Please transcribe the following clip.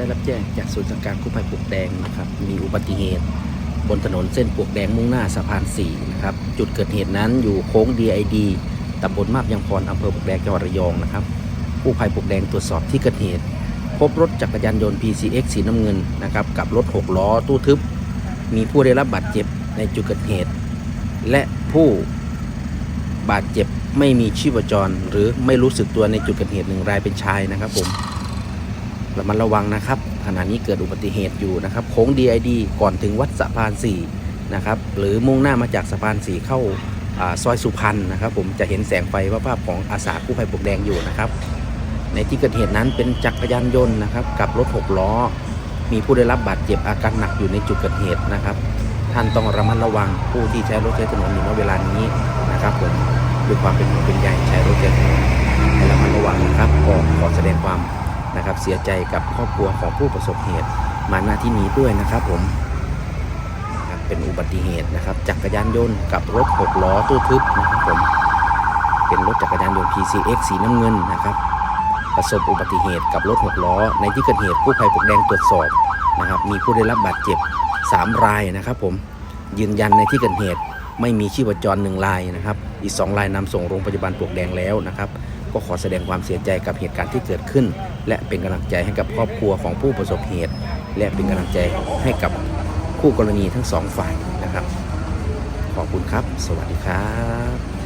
ได้รับแจ้งจากศูนย์สังการกู้ภัยปลวกแดงนะครับ มีอุบัติเหตุ บนถนนเส้นปลวกแดงมุ่งหน้าสะพาน4นะครับ จุดเกิดเหตุนั้นอยู่โค้ง DID ตำบลมาบยังพรอำเภอปลวกแดงจังหวัดระยองนะครับกู้ภัยปลวกแดงตรวจสอบที่เกิดเหตุ พบรถจักรยานยนต์ PCX สีน้ำเงินนะครับกับรถ 6 ล้อตู้ทึบ มีผู้ได้รับบาดเจ็บในจุดเกิดเหตุ และผู้บาดเจ็บไม่มีชีพจร หรือไม่รู้สึกตัวในจุดเกิดเหตุหนึ่งรายเป็นชายนะครับผม ระมัดระวังนะครับ ขณะนี้เกิดอุบัติเหตุอยู่นะครับ โค้ง DID ก่อนถึงวัดสะพาน4นะครับ หรือมุ่งหน้ามาจากสะพาน4เข้าอซอยสุพรรณนะครับ ผมจะเห็นแสงไฟว่าภาพของอาสากู้ภัยปลวกแดงอยู่นะครับ ในที่เกิดเหตุนั้นเป็นจักรยานยนต์นะครับ กับรถ6ล้อ มีผู้ได้รับบาดเจ็บอาการหนักอยู่ในจุดเกิดเหตุนะครับ ท่านต้องระมัดระวังผู้ที่ใช้รถใช้ถนนอยู่ณเวลานี้นะครับผมด้วยความเป็นห่วงเป็นใยใช้รถใช้ถนน นะครับ เสียใจกับครอบครัวของผู้ประสบเหตุ มาณที่นี้ด้วยนะครับผมบเป็นอุบัติเหตุนะครับ จักรยานยนต์กับรถ6ล้อตู้ทึบนะครับผมเป็นรถจักรยานยนต์ PCX สีน้ำเงินนะครับ ประสบอุบัติเหตุกับรถ6ล้อ ในที่เกิดเหตุกู้ภัยปกแดงตรวจสอบนะครับ มีผู้ได้รับบาดเจ็บ 3 รายนะครับ ผมยืนยันในที่เกิดเหตุไม่มีชีพจรหนึ่งรายนะครับ อีก 2 รายนำส่งโรงพยาบาลปลวกแดงแล้วนะครับ ก็ขอแสดงความเสียใจกับเหตุการณ์ที่เกิดขึ้น และเป็นกำลังใจให้กับครอบครัวของผู้ประสบเหตุ และเป็นกำลังใจให้กับคู่กรณีทั้งสองฝ่ายนะครับ ขอบคุณครับ สวัสดีครับ